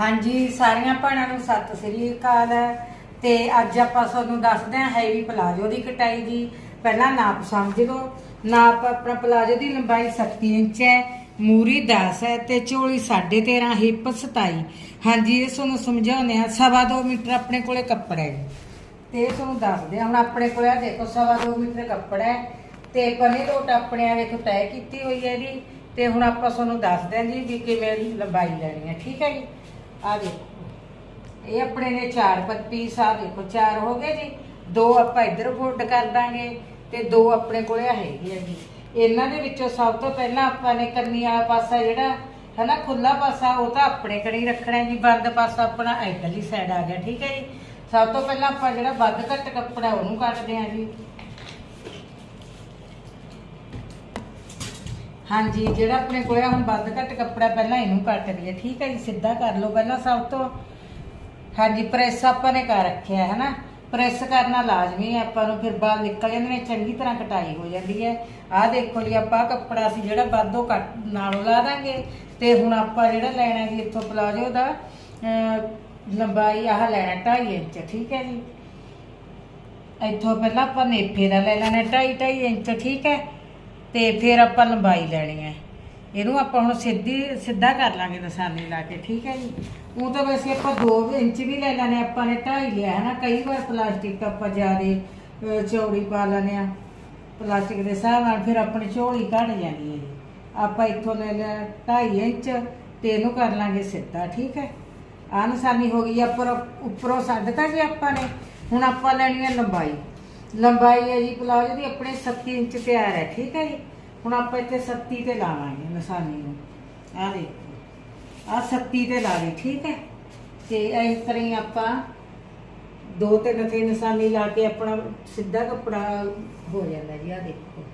ਹਾਂਜੀ, ਸਾਰੀਆਂ ਭੈਣਾਂ ਨੂੰ ਸਤਿ ਸ੍ਰੀ ਅਕਾਲ ਤੇ ਅੱਜ ਆਪਾਂ ਤੁਹਾਨੂੰ ਦੱਸਦੇ ਹਾਂ ਹੈਵੀ ਪਲਾਜੋ ਦੀ ਕਟਾਈ ਜੀ ਪਹਿਲਾਂ ਨਾਪ ਸਮਝ ਲਓ। ਨਾਪ ਆਪਣਾ ਪਲਾਜੋ ਦੀ ਲੰਬਾਈ 37 ਇੰਚ ਹੈ, ਮੂਰੀ 10 ਹੈ ਤੇ ਚੋਲੀ 13.5 ਹਿੱਪ 27 ਹਾਂਜੀ, ਇਹ ਤੁਹਾਨੂੰ ਸਮਝਾਉਂਦੇ ਆ ਸਵਾ ਦੋ ਮੀਟਰ ਆਪਣੇ ਕੋਲੇ ਕੱਪੜਾ ਹੈ। ਜੀ ਤੇ ਇਹ ਤੁਹਾਨੂੰ ਦੱਸਦੇ ਹਾਂ, ਹੁਣ ਆਪਣੇ ਕੋਲੇ ਆ ਦੇਖੋ, ਸਵਾ ਦੋ ਮੀਟਰ ਕੱਪੜਾ ਹੈ। ਤੇ ਪਨੇ ਲੋਟ ਆਪਣੇ ਆ ਦੇਖੋ, ਤੈਅ ਕੀਤੀ ਹੋਈ ਹੈ ਜੀ ਤੇ ਹੁਣ ਆਪਾਂ ਤੁਹਾਨੂੰ ਦੱਸਦੇ ਹਾਂ ਜੀ ਵੀ ਕਿਵੇਂ ਲੰਬਾਈ ਲੈਣੀ ਹੈ, ਠੀਕ ਹੈ ਜੀ? ਆ ਦੇਖੋ। ਇਹ ਆਪਣੇ ਨੇ ਚਾਰ ਪੀਸ ਆ, ਦੇਖੋ, ਚਾਰ ਹੋ ਗਏ ਜੀ। ਦੋ ਆਪਾਂ ਇੱਧਰ ਫੋਲਡ ਕਰ ਦਾਂਗੇ ਤੇ ਦੋ ਆਪਣੇ ਕੋਲੇ ਹੈਗੀ ਆ ਜੀ। ਇਹਨਾਂ ਦੇ ਵਿੱਚੋਂ ਸਭ ਤੋਂ ਪਹਿਲਾਂ ਆਪਾਂ ਨੇ ਕੰਨੀ ਵਾਲਾ ਪਾਸਾ ਜਿਹੜਾ, ਹਨਾ ਖੁੱਲਾ ਪਾਸਾ, ਉਹ ਤਾਂ ਆਪਣੇ ਕਣੀ ਰੱਖਣਾ ਜੀ। ਬੰਦ ਪਾਸਾ ਆਪਣਾ ਇੱਧਰਲੀ ਸਾਈਡ ਆ ਗਿਆ, ਠੀਕ ਹੈ ਜੀ। ਸਭ ਤੋਂ ਪਹਿਲਾਂ ਆਪਾਂ ਜਿਹੜਾ ਵੱਧ ਘੱਟ ਕੱਪੜਾ ਉਹਨੂੰ ਕੱਟਦੇ ਹਾਂ ਜੀ। ਹਾਂਜੀ, ਜਿਹੜਾ ਆਪਣੇ ਕੋਲ ਆ, ਹੁਣ ਵੱਧ ਘੱਟ ਕੱਪੜਾ ਪਹਿਲਾਂ ਇਹਨੂੰ ਕੱਟ ਲਈਏ। ਠੀਕ ਹੈ ਜੀ, ਸਿੱਧਾ ਕਰ ਲਓ ਪਹਿਲਾਂ ਸਭ ਤੋਂ। ਹਾਂਜੀ, ਪ੍ਰੈਸ ਆਪਾਂ ਨੇ ਕਰ ਰੱਖਿਆ ਹੈ ਨਾ। ਪ੍ਰੈਸ ਕਰਨਾ ਲਾਜ਼ਮੀ ਹੈ ਆਪਾਂ ਨੂੰ, ਫਿਰ ਬਾਹਰ ਨਿਕਲ ਜਾਂਦੇ ਨੇ, ਚੰਗੀ ਤਰ੍ਹਾਂ ਕਟਾਈ ਹੋ ਜਾਂਦੀ ਹੈ। ਆਹ ਦੇਖੋ ਜੀ, ਆਪਾਂ ਕੱਪੜਾ ਸੀ ਜਿਹੜਾ ਵਾਧੋ ਕੱਟ ਨਾਲੋਂ ਲਾ ਦਾਂਗੇ। ਤੇ ਹੁਣ ਆਪਾਂ ਜਿਹੜਾ ਲੈਣਾ ਜੀ, ਇੱਥੋਂ ਪਲਾਜੋ ਦਾ ਲੰਬਾਈ ਆਹ ਲੈਣਾ 2.5 ਇੰਚ, ਠੀਕ ਹੈ ਜੀ। ਇੱਥੋਂ ਪਹਿਲਾਂ ਆਪਾਂ ਨੇਫੇ ਦਾ ਲੈ ਲੈਣਾ 2.5 2.5 ਇੰਚ, ਠੀਕ ਹੈ। ਤੇ ਫਿਰ ਆਪਾਂ ਲੰਬਾਈ ਲੈਣੀ ਹੈ। ਇਹਨੂੰ ਆਪਾਂ ਹੁਣ ਸਿੱਧੀ, ਸਿੱਧਾ ਕਰ ਲਾਂਗੇ ਨਿਸ਼ਾਨੀ ਲਾ ਕੇ, ਠੀਕ ਹੈ ਜੀ? ਉਹ ਤਾਂ ਵੈਸੇ ਆਪਾਂ 2 ਇੰਚ ਵੀ ਲੈ ਲੈਣੇ, ਆਪਾਂ ਨੇ 2.5 ਲਿਆ ਹੈ ਨਾ, ਕਈ ਵਾਰ ਪਲਾਸਟਿਕ ਆਪਾਂ ਜ਼ਿਆਦਾ ਚੌੜੀ ਪਾ ਲੈਂਦੇ ਆ ਪਲਾਸਟਿਕ ਦੇ ਹਿਸਾਬ ਨਾਲ ਫਿਰ ਆਪਣੀ ਝੋਲੀ ਘਟ ਜਾਂਦੀ ਹੈ ਜੀ। ਆਪਾਂ ਇੱਥੋਂ ਲੈ ਲਿਆ 2.5 ਇੰਚ ਤੇ ਇਹਨੂੰ ਕਰ ਲਾਂਗੇ ਸਿੱਧਾ, ਠੀਕ ਹੈ? ਆਹ ਨਿਸ਼ਾਨੀ ਹੋ ਗਈ ਉੱਪਰ, ਉੱਪਰੋਂ ਛੱਡਤਾ ਜੀ ਆਪਾਂ ਨੇ। ਹੁਣ ਆਪਾਂ ਲੈਣੀ ਹੈ ਲੰਬਾਈ। ਲੰਬਾਈ ਹੈ ਜੀ ਪਲਾਜੋ ਦੀ, ਆਪਣੇ 37 ਇੰਚ ਤਿਆਰ ਹੈ, ਠੀਕ ਹੈ ਜੀ? ਹੁਣ ਆਪਾਂ ਇੱਥੇ 37 ਤੇ ਲਾਵਾਂਗੇ ਨਿਸ਼ਾਨੀ ਨੂੰ। ਆਹ ਦੇਖੋ। ਆਹ 37 ਤੇ ਲਾ ਲਈ, ਠੀਕ ਹੈ? ਤੇ ਇਸ ਤਰ੍ਹਾਂ ਹੀ ਆਪਾਂ ਦੋ ਤਿੰਨ ਤੇ ਨਿਸ਼ਾਨੀ ਲਾ ਕੇ ਆਪਣਾ ਸਿੱਧਾ ਕੱਪੜਾ ਹੋ ਜਾਂਦਾ ਜੀ, ਆਹ ਦੇਖੋ।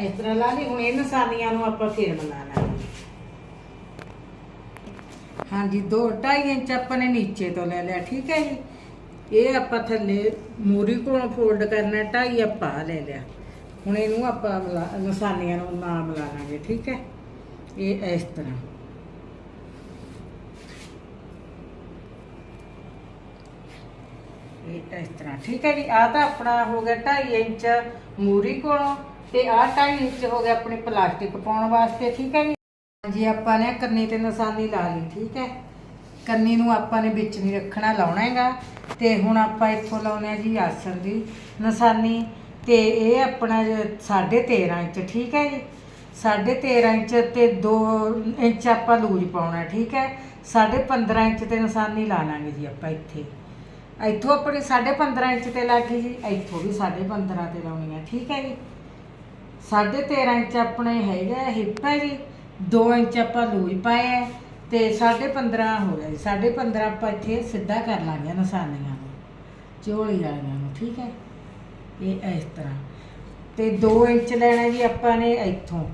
ਇਸ ਤਰ੍ਹਾਂ ਲਾ ਲਈ, ਹੁਣ ਇਹ ਨਿਸ਼ਾਨੀਆਂ ਨੂੰ ਆਪਾਂ ਫਿਰ ਬਣਾ ਲਾਂਗੇ। ਹਾਂਜੀ 2 2.5 ਇੰਚ ਆਪਾਂ ਨੇ ਨੀਚੇ ਤੋਂ ਲੈ ਲਿਆ, ਠੀਕ ਹੈ ਜੀ? ਇਹ ਆਪਾਂ ਥੱਲੇ ਮੂਰੀ ਕੋਲੋਂ ਫੋਲਡ ਕਰਨਾ ਢਾਈ ਆਪਾਂ ਲੈ ਲਿਆ। ਹੁਣ ਇਹਨੂੰ ਆਪਾਂ ਮਿਲਾ- ਨਿਸ਼ਾਨੀਆਂ ਨੂੰ ਨਾਮ ਲਾ ਲਾਂਗੇ, ਠੀਕ ਹੈ? ਇਹ ਇਸ ਤਰ੍ਹਾਂ। ਇਹ ਇਸ ਤਰ੍ਹਾਂ, ਠੀਕ ਹੈ ਜੀ? ਆ ਤਾਂ ਆਪਣਾ ਹੋ ਗਿਆ 2.5 ਇੰਚ ਮੂਰੀ ਕੋਲੋਂ ਤੇ ਆ 2.5 ਇੰਚ ਹੋ ਗਿਆ ਆਪਣੇ ਪਲਾਸਟਿਕ ਪਾਉਣ ਵਾਸਤੇ, ਠੀਕ ਹੈ ਜੀ? ਹਾਂਜੀ, ਆਪਾਂ ਨੇ ਕਰਨੀ ਤੇ ਨਿਸ਼ਾਨੀ ਲਾ ਲਈ, ਠੀਕ ਹੈ? ਕੰਨੀ ਨੂੰ ਆਪਾਂ ਨੇ ਵਿੱਚ ਨਹੀਂ ਰੱਖਣਾ, ਲਾਉਣਾ ਹੈਗਾ। ਤੇ ਹੁਣ ਆਪਾਂ ਇੱਥੋਂ ਲਾਉਣੇ ਆ ਜੀ ਆਸਣ ਦੀ ਨਿਸ਼ਾਨੀ। ਤੇ ਇਹ ਆਪਣਾ 13.5 ਇੰਚ, ਠੀਕ ਹੈ ਜੀ? 13.5 ਇੰਚ ਤੇ 2 ਇੰਚ ਆਪਾਂ ਲੂਜ ਪਾਉਣਾ, ਠੀਕ ਹੈ? 15.5 ਇੰਚ ਤੇ ਨਿਸ਼ਾਨੀ ਲਾ ਲਾਂਗੇ ਜੀ ਆਪਾਂ ਇੱਥੇ। ਇੱਥੋਂ ਆਪਣੀ 15.5 ਇੰਚ ਤੇ ਲੱਗ ਗਈ ਜੀ, ਇੱਥੋਂ ਵੀ 15.5 ਤੇ ਲਾਉਣੀ ਹੈ ਠੀਕ ਹੈ ਜੀ? 13.5 ਇੰਚ ਆਪਣੇ ਹੈਗਾ, ਹਿੱਪ ਹੈ ਜੀ। 2 ਇੰਚ ਆਪਾਂ ਲੂਜ ਪਾਇਆ ਹੈ ਤੇ 15.5 ਹੋ ਗਿਆ ਜੀ 15.5 ਆਪਾਂ ਇੱਥੇ ਸਿੱਧਾ ਕਰ ਲਾਂਗੇ ਨਿਸ਼ਾਨੀਆਂ ਨੂੰ, ਝੋਲੀ ਵਾਲੀਆਂ ਨੂੰ, ਠੀਕ ਹੈ? ਇਹ ਇਸ ਤਰ੍ਹਾਂ। ਤੇ 2 ਇੰਚ ਲੈਣਾ ਜੀ ਆਪਾਂ ਨੇ ਇੱਥੋਂ,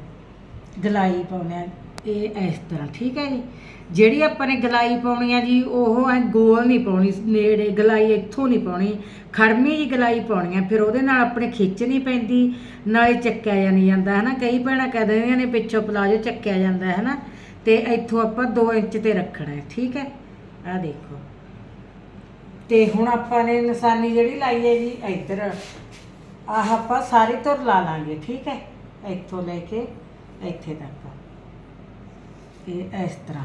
ਗਲਾਈ ਪਾਉਣਾ ਇਹ ਇਸ ਤਰ੍ਹਾਂ, ਠੀਕ ਹੈ ਜੀ? ਜਿਹੜੀ ਆਪਾਂ ਨੇ ਗਲਾਈ ਪਾਉਣੀ ਆ ਜੀ, ਉਹ ਐ ਗੋਲ ਨਹੀਂ ਪਾਉਣੀ, ਨੇੜੇ ਗਲਾਈ ਇੱਥੋਂ ਨਹੀਂ ਪਾਉਣੀ। ਖੜਮੀ ਜੀ ਗਲਾਈ ਪਾਉਣੀ ਆ, ਫਿਰ ਉਹਦੇ ਨਾਲ ਆਪਣੇ ਖਿੱਚ ਨਹੀਂ ਪੈਂਦੀ, ਨਾਲੇ ਚੱਕਿਆ ਜਾ ਨਹੀਂ ਜਾਂਦਾ ਹੈ ਨਾ ਕਈ ਭੈਣਾਂ ਕਹਿ ਦਿੰਦੀਆਂ ਨੇ ਪਿੱਛੋਂ ਪਲਾਜੋ ਚੱਕਿਆ ਜਾਂਦਾ ਹੈ ਨਾ ਤੇ ਇੱਥੋਂ ਆਪਾਂ 2 ਇੰਚ ਤੇ ਰੱਖਣਾ ਹੈ, ਠੀਕ ਹੈ? ਆ ਦੇਖੋ। ਤੇ ਹੁਣ ਆਪਾਂ ਨੇ ਨਿਸ਼ਾਨੀ ਜਿਹੜੀ ਲਾਈ ਹੈ ਜੀ, ਇੱਧਰ ਆਹ ਆਪਾਂ ਸਾਰੀ ਤੁਰ ਲਾ ਲਾਂਗੇ, ਠੀਕ ਹੈ? ਇੱਥੋਂ ਲੈ ਕੇ ਇੱਥੇ ਤੱਕ। ਇਹ ਇਸ ਤਰ੍ਹਾਂ।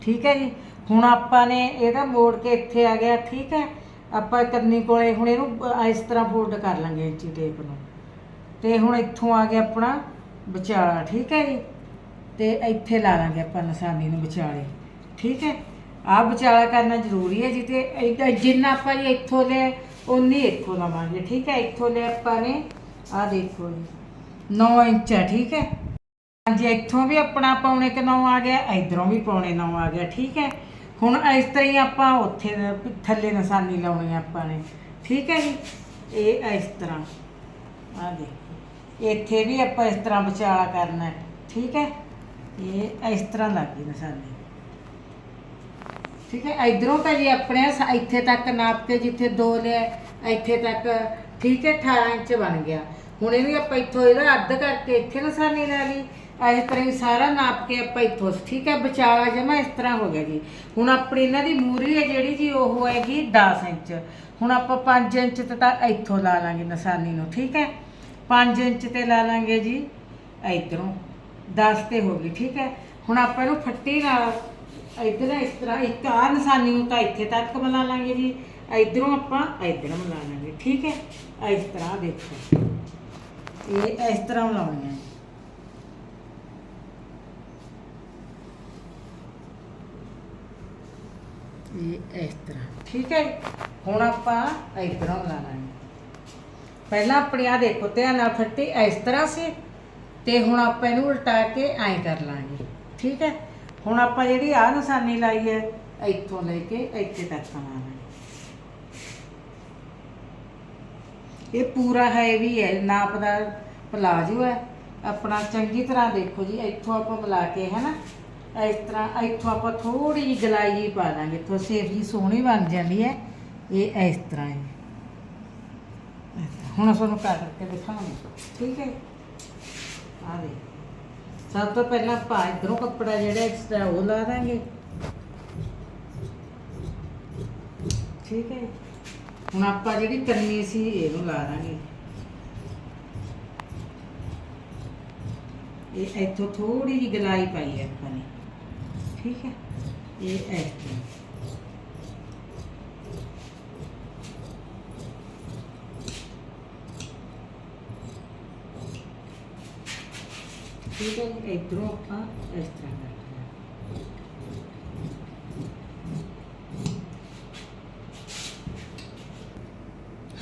ਠੀਕ ਹੈ ਜੀ? ਹੁਣ ਆਪਾਂ ਨੇ ਇਹਦਾ ਮੋੜ ਕੇ ਇੱਥੇ ਆ ਗਿਆ, ਠੀਕ ਹੈ? ਆਪਾਂ ਕੰਨੀ ਕੋਲੇ ਹੁਣ ਇਹਨੂੰ ਇਸ ਤਰ੍ਹਾਂ ਫੋਲਡ ਕਰ ਲਾਂਗੇ ਇੰਚੀ ਟੇਪ ਨੂੰ। ਤੇ ਹੁਣ ਇੱਥੋਂ ਆ ਗਿਆ ਆਪਣਾ ਵਿਚਾਲਾ, ਠੀਕ ਹੈ ਜੀ? ਤੇ ਇੱਥੇ ਲਾ ਲਾਂਗੇ ਆਪਾਂ ਨਿਸ਼ਾਨੀ ਨੂੰ ਵਿਚਾਲੇ, ਠੀਕ ਹੈ? ਆਹ ਵਿਚਾਲਾ ਕਰਨਾ ਜ਼ਰੂਰੀ ਹੈ ਜੀ ਤੇ ਏਦਾਂ ਜਿੰਨਾ ਆਪਾਂ ਜੀ ਇੱਥੋਂ ਲੈ ਉਨੀ ਇੱਥੋਂ ਲਵਾਂਗੇ, ਠੀਕ ਹੈ? ਇੱਥੋਂ ਲੈ ਆਪਾਂ ਨੇ, ਆਹ ਦੇਖੋ ਜੀ 9 ਇੰਚ ਹੈ, ਠੀਕ ਹੈ? ਹਾਂਜੀ, ਇੱਥੋਂ ਵੀ ਆਪਣਾ ਪੌਣੇ ਕਿ 9 ਆ ਗਿਆ, ਇਧਰੋਂ ਵੀ ਪੌਣੇ 9 ਆ ਗਿਆ, ਠੀਕ ਹੈ? ਹੁਣ ਇਸ ਤਰ੍ਹਾਂ ਹੀ ਆਪਾਂ ਉੱਥੇ ਥੱਲੇ ਨਿਸ਼ਾਨੀ ਲਾਉਣੀ ਆਪਾਂ ਨੇ, ਠੀਕ ਹੈ ਜੀ? ਇਹ ਇਸ ਤਰ੍ਹਾਂ ਆ ਦੇਖੋ। ਇੱਥੇ ਵੀ ਆਪਾਂ ਇਸ ਤਰ੍ਹਾਂ ਵਿਚਾਲਾ ਕਰਨਾ ਹੈ। ਠੀਕ ਹੈ? ਇਹ ਇਸ ਤਰ੍ਹਾਂ ਲੱਗੀ ਨਿਸ਼ਾਨੀ ਠੀਕ ਹੈ? ਇਧਰੋਂ ਤਾਂ ਜੀ ਆਪਣੇ ਇੱਥੇ ਤੱਕ ਨਾਪ ਕੇ ਜਿੱਥੇ ਦੋ ਲਿਆ, ਇੱਥੇ ਤੱਕ, ਠੀਕ ਹੈ? 18 ਇੰਚ ਬਣ ਗਿਆ। ਹੁਣ ਇਹਨੂੰ ਆਪਾਂ ਇੱਥੋਂ ਇਹਦਾ ਅੱਧ ਕਰਕੇ ਇੱਥੇ ਨਿਸ਼ਾਨੀ ਲਾ ਲਈ। ਇਸ ਤਰ੍ਹਾਂ ਹੀ ਸਾਰਾ ਨਾਪ ਕੇ ਆਪਾਂ ਇੱਥੋਂ ਠੀਕ ਹੈ? ਵਿਚਾਲਾ ਜਮਾ ਇਸ ਤਰ੍ਹਾਂ ਹੋ ਗਿਆ ਜੀ। ਹੁਣ ਆਪਣੀ ਇਹਨਾਂ ਦੀ ਮੂਰੀ ਹੈ ਜਿਹੜੀ ਜੀ ਉਹ ਹੈਗੀ 10 ਇੰਚ। ਹੁਣ ਆਪਾਂ 5 ਇੰਚ ਤੇ ਤਾਂ ਇੱਥੋਂ ਲਾ ਲਾਂਗੇ ਨਿਸ਼ਾਨੀ ਨੂੰ, ਠੀਕ ਹੈ? 5 ਇੰਚ ਤੇ ਲਾ ਲਾਂਗੇ ਜੀ, ਇਧਰੋਂ। 10 ਤੇ ਹੋ ਗਈ, ਠੀਕ ਹੈ? ਹੁਣ ਆਪਾਂ ਇਹਨੂੰ ਫੱਟੀ ਨਾਲ ਇਧਰ ਇਸ ਤਰ੍ਹਾਂ, ਇੱਕ ਆ ਨਿਸ਼ਾਨੀ ਨੂੰ ਤਾਂ ਇੱਥੇ ਤੱਕ ਮਿਲਾ ਲਾਂਗੇ ਜੀ। ਇਧਰੋਂ ਆਪਾਂ ਇਧਰ ਮਿਲਾ ਲਾਂਗੇ, ਠੀਕ ਹੈ? ਇਸ ਤਰ੍ਹਾਂ ਦੇਖੋ। ਇਹ ਇਸ ਤਰ੍ਹਾਂ ਲਾਉਣੀ ਹੈ। ਇਹ ਇਸ ਤਰ੍ਹਾਂ, ਠੀਕ ਹੈ? ਹੁਣ ਆਪਾਂ ਇਧਰੋਂ ਲਾ ਲਾਂਗੇ। ਪਹਿਲਾਂ ਆਪਣੇ ਆ ਦੇਖੋ, ਧਿਆਨ ਨਾਲ ਫੱਟੀ, ਇਸ ਤਰ੍ਹਾਂ ਸੀ। ਤੇ ਹੁਣ ਆਪਾਂ ਇਹਨੂੰ ਉਲਟਾ ਕੇ ਐਂ ਕਰ ਲਾਂਗੇ। ਠੀਕ ਹੈ? ਹੁਣ ਆਪਾਂ ਜਿਹੜੀ ਆ ਨਿਸ਼ਾਨੀ ਲਾਈ ਹੈ, ਇੱਥੋਂ ਲੈ ਕੇ ਇੱਥੇ ਤੱਕ ਲਾਵਾਂਗੇ। ਇਹ ਪੂਰਾ ਹੈ ਵੀ ਹੈ ਨਾਪ ਦਾ ਪਲਾਜੋ ਹੈ। ਆਪਣਾ ਚੰਗੀ ਤਰ੍ਹਾਂ ਦੇਖੋ ਜੀ, ਇੱਥੋਂ ਆਪਾਂ ਮਿਲਾ ਕੇ ਹੈ ਨਾ ਇਸ ਤਰ੍ਹਾਂ ਇੱਥੋਂ ਆਪਾਂ ਥੋੜੀ ਜਿਹੀ ਗਲਾਈ ਜਿਹੀ ਪਾ ਦਾਂਗੇ। ਇੱਥੋਂ ਸੇਫ ਜੀ ਸੋਹਣੀ ਬਣ ਜਾਂਦੀ ਹੈ। ਇਹ ਇਸ ਤਰ੍ਹਾਂ ਹੈ। ਹੁਣ ਤੁਹਾਨੂੰ ਕੱਟ ਕੇ ਦਿਖਾਵਾਂਗੇ। ਠੀਕ ਹੈ? ਆ ਦੇ ਸਭ ਤੋਂ ਪਹਿਲਾਂ ਆਪਾਂ ਇਧਰੋਂ ਕੱਪੜਾ ਜਿਹੜਾ ਐਕਸਟਰਾ ਉਹ ਲਾ ਦਾਂਗੇ। ਠੀਕ ਹੈ? ਹੁਣ ਆਪਾਂ ਜਿਹੜੀ ਕਰਨੀ ਸੀ ਇਹਨੂੰ ਲਾ ਦਾਂਗੇ। ਇਹ ਇੱਥੋਂ ਥੋੜੀ ਜਿਹੀ ਗਲਾਈ ਪਾਈ ਹੈ ਆਪਾਂ ਨੇ। ਠੀਕ ਹੈ? ਇਹ ਇਸ ਤਰ੍ਹਾਂ ਠੀਕ ਹੈ ਜੀ ਇਧਰੋਂ ਆਪਾਂ ਇਸ ਤਰ੍ਹਾਂ ਕਰਦੇ ਹਾਂ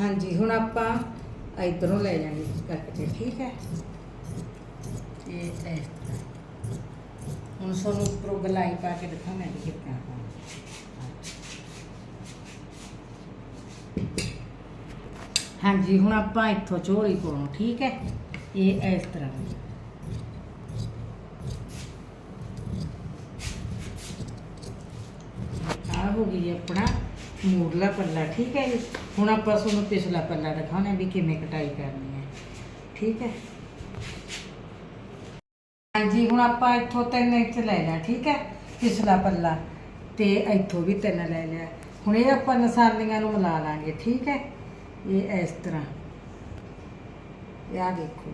ਹਾਂਜੀ ਹੁਣ ਆਪਾਂ ਇਧਰੋਂ ਲੈ ਜਾਾਂਗੇ ਕੱਟ ਕੇ ਠੀਕ ਹੈ ਇਹ ਇਸ ਤਰ੍ਹਾਂ ਹੁਣ ਤੁਹਾਨੂੰ ਉੱਪਰੋਂ ਗਲਾਈ ਪਾ ਕੇ ਦਿਖਾਵਾਂ ਕਿ ਕਿੱਦਾਂ ਹਾਂਜੀ ਹੁਣ ਆਪਾਂ ਇੱਥੋਂ ਝੋਲੀ ਪਾਉਣਾ ਠੀਕ ਹੈ ਇਹ ਇਸ ਤਰ੍ਹਾਂ ਆ ਹੋ ਗਈ ਆਪਣਾ ਮੂਰਲਾ ਪੱਲਾ, ਠੀਕ ਹੈ ਜੀ? ਹੁਣ ਆਪਾਂ ਤੁਹਾਨੂੰ ਪਿਛਲਾ ਪੱਲਾ ਦਿਖਾਉਣਾ ਵੀ ਕਿਵੇਂ ਕਟਾਈ ਕਰਨੀ ਹੈ। ਠੀਕ ਹੈ? ਹਾਂਜੀ, ਹੁਣ ਆਪਾਂ ਇੱਥੋਂ ਤਿੰਨ ਇੰਚ ਲੈ ਲਿਆ, ਠੀਕ ਹੈ? ਪਿਛਲਾ ਪੱਲਾ ਤੇ ਇੱਥੋਂ ਵੀ ਤਿੰਨ ਲੈ ਲਿਆ। ਹੁਣ ਇਹ ਆਪਾਂ ਨਿਸ਼ਾਨੀਆਂ ਨੂੰ ਮਿਲਾ ਲਾਂਗੇ, ਠੀਕ ਹੈ? ਇਹ ਇਸ ਤਰ੍ਹਾਂ। ਇਹ ਆ ਦੇਖੋ।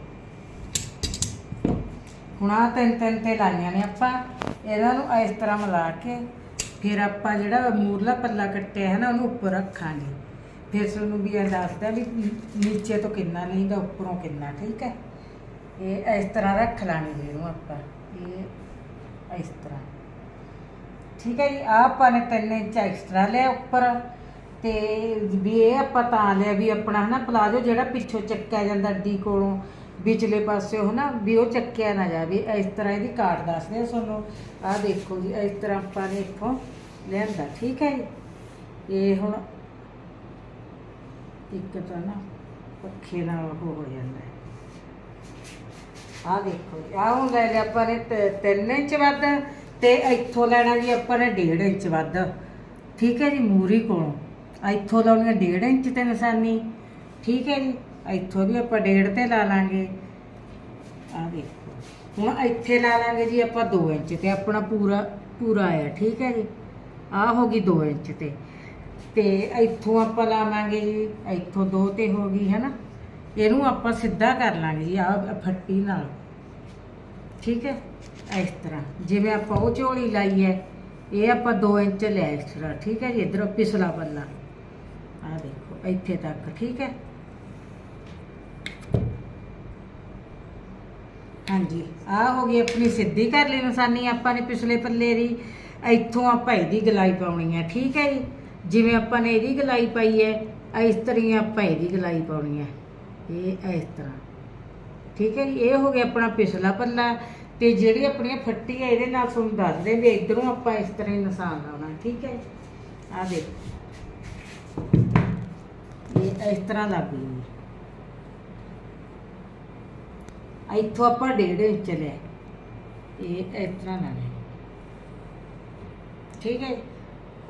ਹੁਣ ਆ ਤਿੰਨ ਤਿੰਨ ਤੇ ਲਾਈਆਂ ਨੇ ਆਪਾਂ। ਇਹਨਾਂ ਨੂੰ ਇਸ ਤਰ੍ਹਾਂ ਮਿਲਾ ਕੇ ਫਿਰ ਆਪਾਂ ਜਿਹੜਾ ਮੂਰਲਾ ਪੱਲਾ ਕੱਟਿਆ ਹੈ ਨਾ, ਉਹਨੂੰ ਉੱਪਰ ਰੱਖਾਂਗੇ। ਫਿਰ ਤੁਹਾਨੂੰ ਵੀ ਇਹ ਦੱਸਦਾ ਵੀ ਨੀਚੇ ਤੋਂ ਕਿੰਨਾ ਲਈਦਾ ਉੱਪਰੋਂ ਕਿੰਨਾ, ਠੀਕ ਹੈ? ਇਹ ਇਸ ਤਰ੍ਹਾਂ ਰੱਖ ਲਾਂਗੇ ਜੀ ਇਹਨੂੰ ਆਪਾਂ। ਇਹ ਇਸ ਤਰ੍ਹਾਂ। ਠੀਕ ਹੈ ਜੀ, ਆਹ ਆਪਾਂ ਨੇ ਤਿੰਨ ਇੰਚ ਐਕਸਟਰਾ ਲਿਆ ਉੱਪਰ। ਤੇ ਵੀ ਇਹ ਆਪਾਂ ਤਾਂ ਲਿਆ ਵੀ ਆਪਣਾ ਹਨਾ, ਪਲਾਜੋ ਜਿਹੜਾ ਪਿੱਛੋਂ ਚੱਕਿਆ ਜਾਂਦਾ ਅੱਡੀ ਕੋਲੋਂ। ਵਿਚਲੇ ਪਾਸਿਓ ਹਨਾ ਵੀ ਉਹ ਚੱਕਿਆ ਨਾ ਜਾਵੇ। ਇਸ ਤਰ੍ਹਾਂ ਇਹਦੀ ਕਾਟ ਦੱਸਦੇ ਆ ਤੁਹਾਨੂੰ। ਆਹ ਦੇਖੋ ਜੀ ਇਸ ਤਰ੍ਹਾਂ ਆਪਾਂ ਨੇ ਇੱਥੋਂ ਲਿਆਂਦਾ ਠੀਕ ਹੈ ਜੀ? ਇਹ ਹੁਣ ਇੱਕ ਤਾਂ ਨਾ ਪੱਖੇ ਨਾਲ ਉਹ ਹੋ ਜਾਂਦਾ ਹੈ। ਆਹ ਦੇਖੋ ਜੀ, ਆਹ ਹੁਣ ਲੈ ਲਿਆ ਆਪਾਂ ਨੇ 3 ਇੰਚ ਵੱਧ ਤੇ ਇੱਥੋਂ ਲੈਣਾ ਜੀ ਆਪਾਂ ਨੇ 1.5 ਇੰਚ ਵੱਧ। ਠੀਕ ਹੈ ਜੀ ਮੂਰੀ ਕੋਲੋਂ। ਇੱਥੋਂ ਲਾਉਣੀ ਹੈ 1.5 ਇੰਚ ਤੇ ਨਿਸ਼ਾਨੀ। ਠੀਕ ਹੈ ਜੀ? ਇੱਥੋਂ ਵੀ ਆਪਾਂ ਡੇਢ ਤੇ ਲਾ ਲਾਂਗੇ। ਆਹ ਦੇਖੋ। ਹੁਣ ਇੱਥੇ ਲਾ ਲਾਂਗੇ ਜੀ ਆਪਾਂ 2 ਇੰਚ ਤੇ, ਆਪਣਾ ਪੂਰਾ ਪੂਰਾ ਆਇਆ, ਠੀਕ ਹੈ ਜੀ? ਆਹ ਹੋ ਗਈ 2 ਇੰਚ ਤੇ। ਤੇ ਇੱਥੋਂ ਆਪਾਂ ਲਾਵਾਂਗੇ ਜੀ, ਇੱਥੋਂ 2 ਤੇ ਹੋ ਗਈ, ਹੈ ਨਾ? ਇਹਨੂੰ ਆਪਾਂ ਸਿੱਧਾ ਕਰ ਲਾਂਗੇ ਜੀ, ਆਹ ਫੱਟੀ ਨਾਲ। ਠੀਕ ਹੈ? ਇਸ ਤਰ੍ਹਾਂ। ਜਿਵੇਂ ਆਪਾਂ ਉਹ ਝੋਲੀ ਲਾਈ ਹੈ, ਇਹ ਆਪਾਂ 2 ਇੰਚ ਲਿਆ ਐਕਸਟਰਾ ਠੀਕ ਹੈ ਜੀ? ਇਧਰੋਂ ਪਿਛਲਾ ਪੱਲਾ ਆਹ ਦੇਖੋ, ਇੱਥੇ ਤੱਕ, ਠੀਕ ਹੈ? ਹਾਂਜੀ। ਆਹ ਹੋ ਗਈ ਆਪਣੀ ਸਿੱਧੀ ਕਰ ਲਈ ਨਿਸ਼ਾਨੀ, ਆਪਾਂ ਨੇ ਪਿਛਲੇ ਪੱਲੇ ਦੀ। ਇੱਥੋਂ ਆਪਾਂ ਇਹਦੀ ਗਲਾਈ ਪਾਉਣੀ ਹੈ, ਠੀਕ ਹੈ ਜੀ? ਜਿਵੇਂ ਆਪਾਂ ਨੇ ਇਹਦੀ ਗਲਾਈ ਪਾਈ ਹੈ, ਇਸ ਤਰ੍ਹਾਂ ਆਪਾਂ ਇਹਦੀ ਗਲਾਈ ਪਾਉਣੀ ਹੈ। ਇਹ ਇਸ ਤਰ੍ਹਾਂ। ਠੀਕ ਹੈ ਜੀ? ਇਹ ਹੋ ਗਿਆ ਆਪਣਾ ਪਿਛਲਾ ਪੱਲਾ। ਤੇ ਜਿਹੜੀ ਆਪਣੀ ਫੱਟੀ ਹੈ, ਇਹਦੇ ਨਾਲ ਤੁਹਾਨੂੰ ਦੱਸਦੇ ਵੀ ਇਧਰੋਂ ਆਪਾਂ ਇਸ ਤਰ੍ਹਾਂ ਹੀ ਨਿਸ਼ਾਨ ਲਾਉਣਾ, ਠੀਕ ਹੈ ਆ ਦੇਖੋ। ਇਹ ਇਸ ਤਰ੍ਹਾਂ ਲੱਗ ਗਈ। ਇੱਥੋਂ ਆਪਾਂ ਡੇਢ ਇੰਚ ਲਿਆ ਇਹ ਇਸ ਤਰ੍ਹਾਂ ਨਾ ਠੀਕ ਹੈ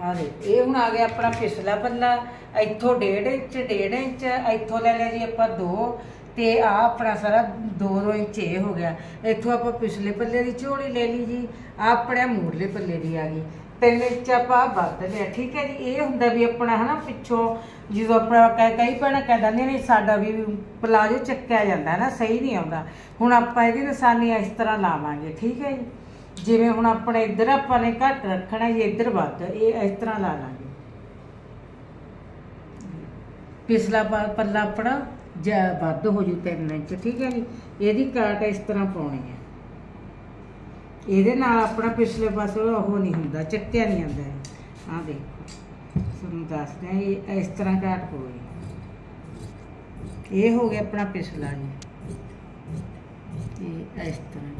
ਆ ਦੇ ਇਹ ਹੁਣ ਆ ਗਿਆ ਆਪਣਾ ਪਿਛਲਾ ਪੱਲਾ। ਇੱਥੋਂ ਡੇਢ ਇੰਚ ਡੇਢ ਇੰਚ, ਇੱਥੋਂ ਲੈ ਲਿਆ ਜੀ ਆਪਾਂ 2 ਤੇ ਆ ਆਪਣਾ ਸਾਰਾ 2-2 ਇੰਚ ਇਹ ਹੋ ਗਿਆ। ਇੱਥੋਂ ਆਪਾਂ ਪਿਛਲੇ ਪੱਲੇ ਦੀ ਝੋਲੀ ਲੈ ਲਈ ਜੀ। ਆ ਆਪਣੇ ਮੂਰਲੇ ਪੱਲੇ ਦੀ ਆ ਗਈ। ਤਿੰਨ ਇੰਚ ਆਪਾਂ ਵੱਧ ਲਿਆ ਠੀਕ ਹੈ ਜੀ? ਇਹ ਹੁੰਦਾ ਵੀ ਆਪਣਾ ਹਨਾ, ਪਿੱਛੋਂ ਜਦੋਂ ਆਪਣਾ ਕਈ ਕਈ ਭੈਣਾਂ ਕਹਿ ਦਿੰਦੀਆਂ ਨੇ, ਸਾਡਾ ਵੀ ਪਲਾਜੋ ਚੱਕਿਆ ਜਾਂਦਾ ਨਾ ਸਹੀ ਨਹੀਂ ਆਉਂਦਾ। ਹੁਣ ਆਪਾਂ ਇਹਦੀ ਨਿਸ਼ਾਨੀ ਇਸ ਤਰ੍ਹਾਂ ਲਾਵਾਂਗੇ, ਠੀਕ ਹੈ ਜੀ? ਜਿਵੇਂ ਹੁਣ ਆਪਣੇ ਇੱਧਰ ਆਪਾਂ ਨੇ ਘੱਟ ਰੱਖਣਾ, ਜੀ ਇੱਧਰ ਵੱਧ, ਇਹ ਇਸ ਤਰ੍ਹਾਂ ਲਾ ਲਾਂਗੇ। ਪਿਛਲਾ ਪੱਲਾ ਆਪਣਾ ਜਾਂ ਵੱਧ ਹੋ ਜੂ 3 ਇੰਚ, ਠੀਕ ਹੈ ਜੀ? ਇਹਦੀ ਕਾਟ ਇਸ ਤਰ੍ਹਾਂ ਪਾਉਣੀ ਹੈ। ਇਹਦੇ ਨਾਲ ਆਪਣਾ ਪਿਛਲੇ ਪਾਸੇ ਉਹ ਨਹੀਂ ਹੁੰਦਾ ਚੱਕਿਆ ਨਹੀਂ ਆਉਂਦਾ ਹੈ ਆਹ ਦੇਖੋ, ਤੁਹਾਨੂੰ ਦੱਸਦੇ ਹਾਂ, ਇਹ ਇਸ ਤਰ੍ਹਾਂ ਕਾਟ ਪਊਗੀ ਇਹ ਹੋ ਗਿਆ ਆਪਣਾ ਪਿਛਲਾ ਜੀ। ਇਹ ਇਸ ਤਰ੍ਹਾਂ।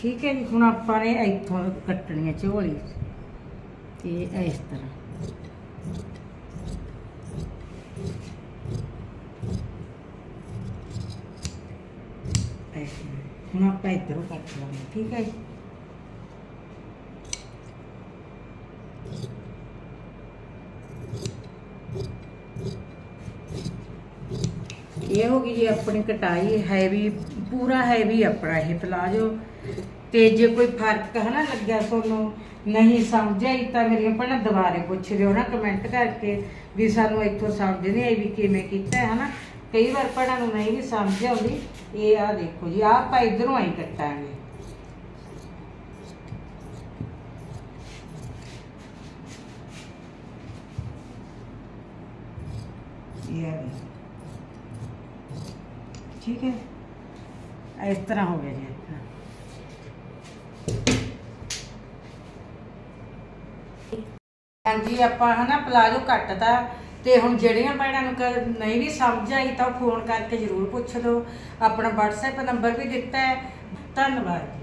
ਠੀਕ ਹੈ ਜੀ, ਹੁਣ ਆਪਾਂ ਨੇ ਇੱਥੋਂ ਕੱਟਣੀ ਹੈ ਝੋਲੀ ਇਹ ਇਸ ਤਰ੍ਹਾਂ। ਹੁਣ ਆਪਾਂ ਇੱਧਰੋਂ ਕੱਟ ਲਾਂਗੇ, ਠੀਕ ਹੈ ਜੀ? ਇਹ ਹੋ ਗਈ ਜੀ ਆਪਣੀ ਕਟਾਈ ਹੈਵੀ ਪੂਰਾ ਹੈਵੀ ਆਪਣਾ ਇਹ ਪਲਾਜੋ। ਤੇ ਜੇ ਕੋਈ ਫ਼ਰਕ ਹਨਾ ਲੱਗਿਆ ਤੁਹਾਨੂੰ, ਨਹੀਂ ਸਮਝ ਆਈ ਤਾਂ ਮੇਰੀਆਂ ਭੈਣਾਂ ਦੁਬਾਰੇ ਪੁੱਛ ਲਿਓ ਨਾ ਕਮੈਂਟ ਕਰਕੇ ਵੀ ਸਾਨੂੰ ਇੱਥੋਂ ਸਮਝ ਨਹੀਂ ਆਈ ਵੀ ਕਿਵੇਂ ਕੀਤਾ ਹੈ ਨਾ ਕਈ ਵਾਰ ਭੈਣਾਂ ਨੂੰ ਨਹੀਂ ਵੀ ਸਮਝ ਆਉਂਦੀ, ਇਹ ਆ ਦੇਖੋ ਜੀ, ਆਹ ਆਪਾਂ ਇਧਰੋਂ ਆਈ ਕੱਟਾਂਗੇ। ਠੀਕ ਹੈ? ਇਸ ਤਰ੍ਹਾਂ ਹੋ ਗਿਆ ਜੀ ਹਾਂਜੀ, ਆਪਾਂ ਹਨਾ ਪਲਾਜੋ ਕੱਟਦਾ ਤੇ ਹੁਣ ਜਿਹੜੀਆਂ ਭੈਣਾਂ ਨੂੰ ਕ- ਨਹੀਂ ਵੀ ਸਮਝ ਆਈ ਤਾਂ ਉਹ ਫੋਨ ਕਰਕੇ ਜ਼ਰੂਰ ਪੁੱਛ ਲਓ। ਆਪਣਾ WhatsApp ਨੰਬਰ ਵੀ ਦਿੱਤਾ ਹੈ। ਧੰਨਵਾਦ।